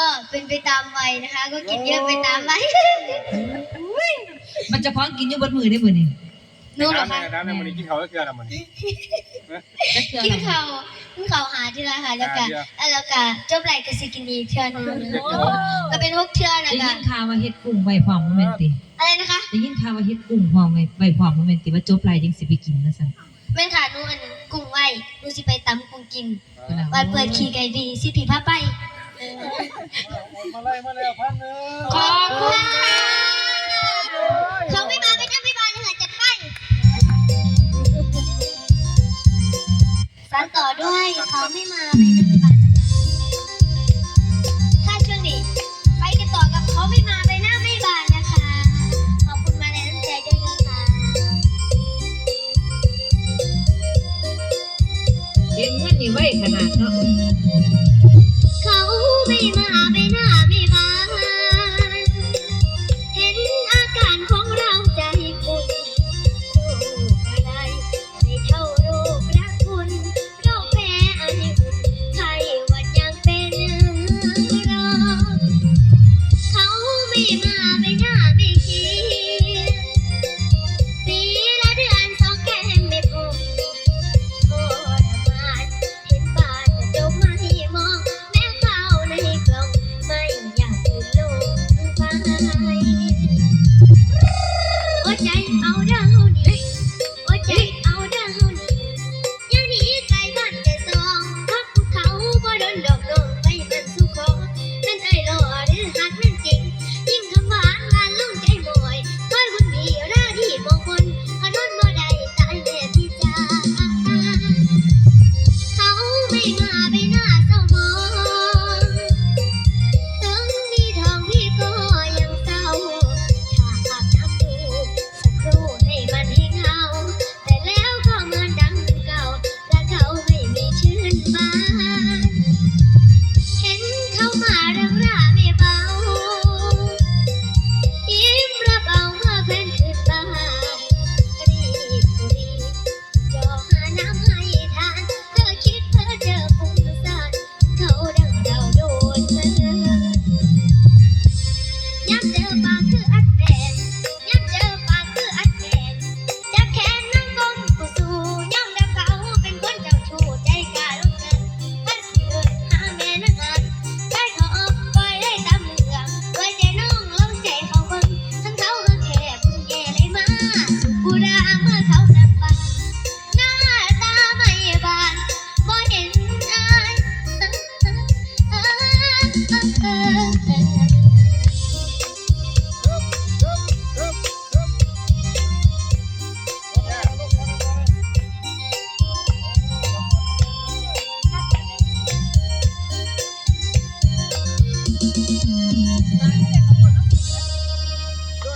ก็เป็นไปตามวัยนะคะ ก็กินเยอะไปตามวัยมันจะพ้องกินอยู่บนมือได้มื้อนี่นู่นเหรอน้ำคะเนี่ยน้ำเนี่ยมันกินเขาวก็เกลือละมันจักเทื่อกินละข้าวกินข้าวหาที่ละค่ะแล้วก็หาเทื่อแล้วก็จบไรก็สิกินอีกเทื่อหนึงก็เป็นหกเทื่อนะได้ยิคะนข่าวว่าเฮ็ดกุ้งไว้พร้อมบ่แม่นติอะไรนะคะได้ยินข่าวว่าเฮ็ดกุ้งพร้อมไว้ไว้พร้อมบ่แม่นติว่าจบไลจังสิไปกินนะซั่นแม่นค่ะหนูอันกุ้งไว้หนูสิไปตำกุ้งกินพุ่นน่ะวันเปิดขี่ไก่ดีสิผีผ้าไป มาเลยมาเลยพันหนึ่งขอบคุณค่ะเขาไม่มาไม่ต้องไม่มาเลยค่ะจัดไปสานต่อด้วยเขาไม่มาไม่ต้องไม่มานะ มาไ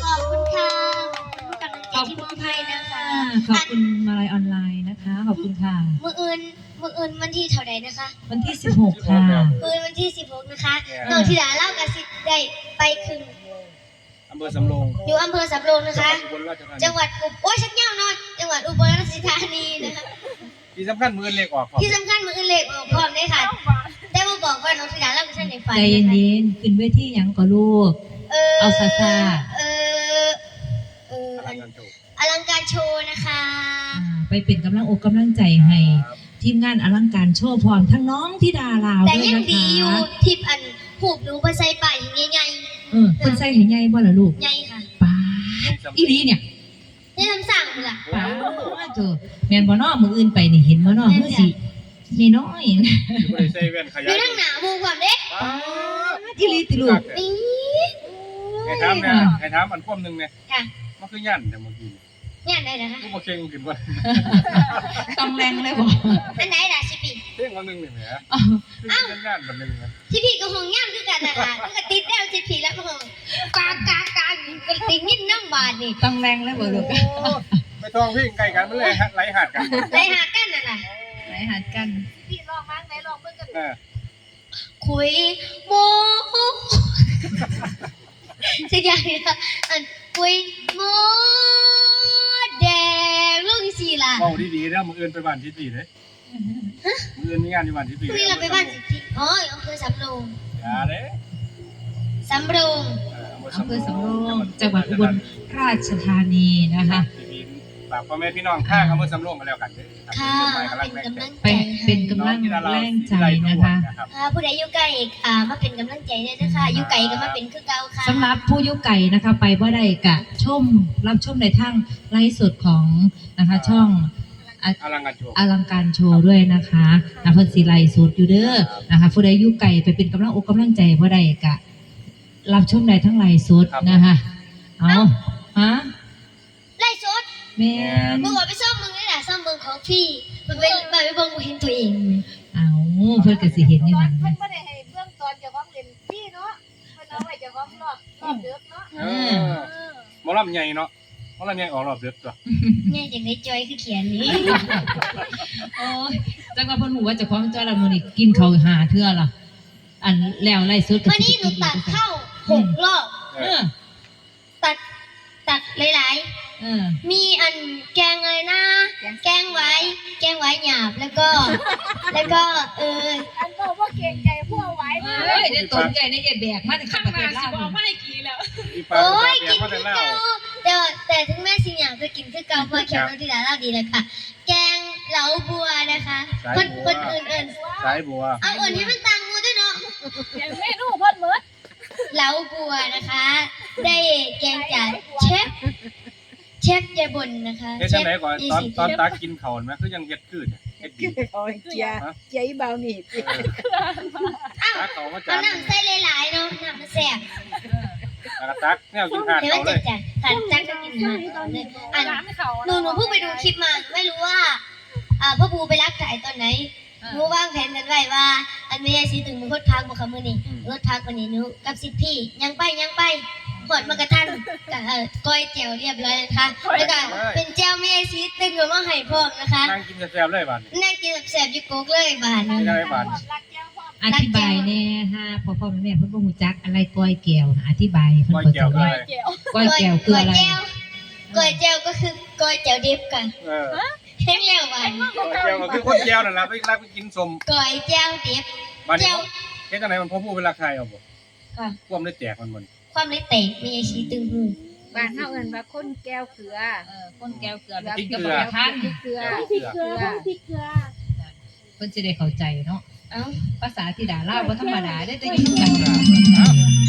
ขอบคุณค่ะขอบคุณกำลังใจที่มอบให้นะคะ ขอบคุณมาลัยออนไลน์นะคะ ขอบคุณค่ะ มืออื่น มืออื่นวันที่เท่าไหร่นะคะ วันที่ 16 ค่ะมืออื่นวันที่ 16 นะคะโนทิดาเล่ากับสิได้ไปคึงอำเภอสำโรงอยู่อำเภอสำโรงนะคะ อุบลราชธานีจังหวัดอุบโอ้ยชักเงี้ยวหน่อยจังหวัดอุบลราชธานีนะคะ ที่สำคัญมือเล็กออกก่อนที่สำคัญมืออื่นเล็กออกพร้อมได้ค่ะ แต่มาบอกว่าน้องธิดาเล่ากับฉันในฝันใจเย็นๆ ขึ้นเวทีหยังก็ลูก เออเอาซาซา เออเอออะอัไรนกันโจอลังการโชว์นะคะ อ่าไปเป็นกำลังอกกำลังใจให้ ทีมงานอลังการโชว์พรทั้งน้องที่ดาลาวแต่ด้วยยังนะดีอยู่คะทิปอันผูกหนูไปใส่ป่ายอย่างไงเออคนใส่ให้ใหญ่บ่ล่ะลูกไงค่ะป้าดอีหลีเนี่ยนี่ทำสั่งเลยล่ะป้าดเจอแม่นบ่น้อมืออื่นไปนี่เห็นบ่น้อมือสินี่น้อยอยู่บริเซเว่นขอยายยู่นั่งหนาบูความเด็กป้าอีหลีติลูก นี่ให้ถามเนี่ยให้ถามอันความหนึ่งเนี่ยค่ะ มันคือยันแต่เมื่อกี้เนี่ย ไหนนะคะลูกมาเค็งขึ้นว่าต้องแรงเลยบ่อันไหนล่ะชิปีเพ่งวันหนึ่งหนึ่งเนี่ยอ้าวคือเป็นยันวันหนึ่งนะชิปีก็หงย่ามคือกันนะคะมันก็ติดแล้วชิปีแล้วมันก็กากากาก็ติดนิดน้ำบาดนี่ต้องแรงเลยบ่ลูกไม่ต้องเพ่งไกลกันไม่เลยไหลหาดกันไปหากันน่ะล่ะไหนหัดกันพี่ลองมั้งไหนลองเพิ่งกันเออคุยโมสักอย่างนี้ละอันคุยโมแดง ลูกอีสี่ล่ะเมาดีๆนะมืออื่นไปบ้านทิศดีเลยมืออื่นมีงานอยู่บ้านทิศดีพรุ่งนี้เราไปบ้านสิทธิอ๋ออำเภอสำโรงอย่าเลยอำโรงอำเภอสำโรงจังหวัดอุบลราชธานีนะคะฝากพ่อแม่พี่น้องข้างอำเภอสำโรงกันแล้วกันเด้อครับค่ะเป็นกำลังเป็นใจกำลังใจไปให้เป็น กำลังแรงใจนะคะค่ะผู้ใดอยู่ใกล้อ่ามาเป็นกำลังใจด้วยนะคะอยู่ไกลก็มาเป็นคือเก่าค่ะสำหรับผู้อยุไก่นะคะ ไปว่าได้กะชมรับชมในทางไลฟ์สดของนะคะช่องอลังการโชว์อลังการโชว์ด้วยนะคะนะเพิ่นสีไลฟ์สดอยู่เด้อนะคะผู้ใดอยุไก่ไปเป็นกำลังอกกำลังใจว่าได้กะ รับชมได้ทั้งไลฟ์สดนะคะเอาฮะไล่สดแม่นมึงว่าไปซ่อมมึงนี่แหละซ่อมมึงของพี่ มันไปไปไปเบิ่งบ่เห็นตัวเองเอาเพิ่นก็สิเห็นอยู่ตอนั่นนเพิ่นบ่ได้ให้เบื้องตอนเจ้าของเล่นพี่เนาะเพิ่นเอาไว้เจ้าของรอบรอบเดือกเนาะเออหมอลำใหญ่เนาะหมอลำใหญ่ออกรอบเดือดตัวเนี่ยจังได้จอยคือเขียนนี้โอ้ยจังว่าเพิ่นหูว่าเจะคล้าของจ้อยละมื้อนี้กินข้าวหาเทื่อล่ะอันแล้วไลฟ์สดก็วันนี้หนูตัดเข้าหกรอบ เอเอออ แล้วก็ แล้วก็เอออันบอกว่าเกรงใจพวกเอาไว้เอมา้ยเดี๋ยวตนใจในแบกมาถึงข้างประเทศลาวอีปลาโอ้ยเบียกิร์นเขาคืจะอเล่าเก่าแต่แต่ถึงแม่สิหยาบก็กินคือเก่าเพราะเขียนน้องธิดาเล่าดีเลยค่ะ แกงเหลาบัวนะคะ คนคนอื่นเอินสายบัวเอาเอินให้มันต่างงูด้วยเนาะอย่างเมนูเพิ่นเมิดเหลาบัวนะคะ ได้แกงจากเชฟเชฟยายบนนะคะเฮ็ดจังไหนก่อนอีตอนสิตอนตากินเขาวเห็นไหมคือยังเฮ็ดคืดอะ เฮ็ดดีโอ้ยเจียเจียอีเบานี่ตาเขามาจาเอานน้ำใส่หลายๆเนาะน้ำมันแซ่บแล้วก็ตักแนวกินขาดเดี๋ยวเขามันเลจะยจัดจัดจัดก็กินมาตอนนี้อัน ร้านเขาหนูหนูเพิ่งไปดูคลิปมา ไม่รู้ว่า อ่าพ่อปูไปรักถ่ายตอนไหนหนูวางแผนกันไว้ว่า อันไม่ใช่สิถึงมือคดพักบอกคำมือนี่รถพักวันนี้หนูกับสิทธิ์พี่ยังไปยังไป หอดมากระทันกับเอ่อก้อยเจียวเรียบร้อยนะคะแล้วก็เป็นเจียวไม่ใช่สิตึงกับมาให้พร้อมนะคะนั่งกินแซ่บๆเลยบัดนี้นั่งกินแบบแสบอยูโกกเลยบานกินนี้อะไรบัดรักแก้วความอธิบายแน่ฮะพ่อพ่อแม่แม่เพิ่นบ่ฮู้จักอะไรก้อยแก้วนะอธิบายให้เพิ่นก้อยเข้าแก้ใจวคืออะไรเจียวก้อยแก้วคืออะไร ก้อยเจียวก็คือก้อยเจียวดิบกันเออเห็นแล้วบานก้อยแก้วก็คือคนแก้วนั่นล่ะไปรักไปกินสมก้อยเจียวดิบบัดนี้เจียว เฮ็ดจังไหนมันพ่อผู้เวลาใครเอาบ่ค่ะ ความได้แตกมันบ่ ความเล็กเตะไม่ใช่ชีตึงหูบ้านเฮาเอิ้นว่าคนแก้วเกลือเออก้นแก้วเกลือเกลือกินกับประทานเกลือเกลือเกลือพริกเกลือเพิ่นสิได้เข้าใจเนาะเอ้าภาษาที่ดาลาวบ่ธรรมดาได้แต่อยู่กัน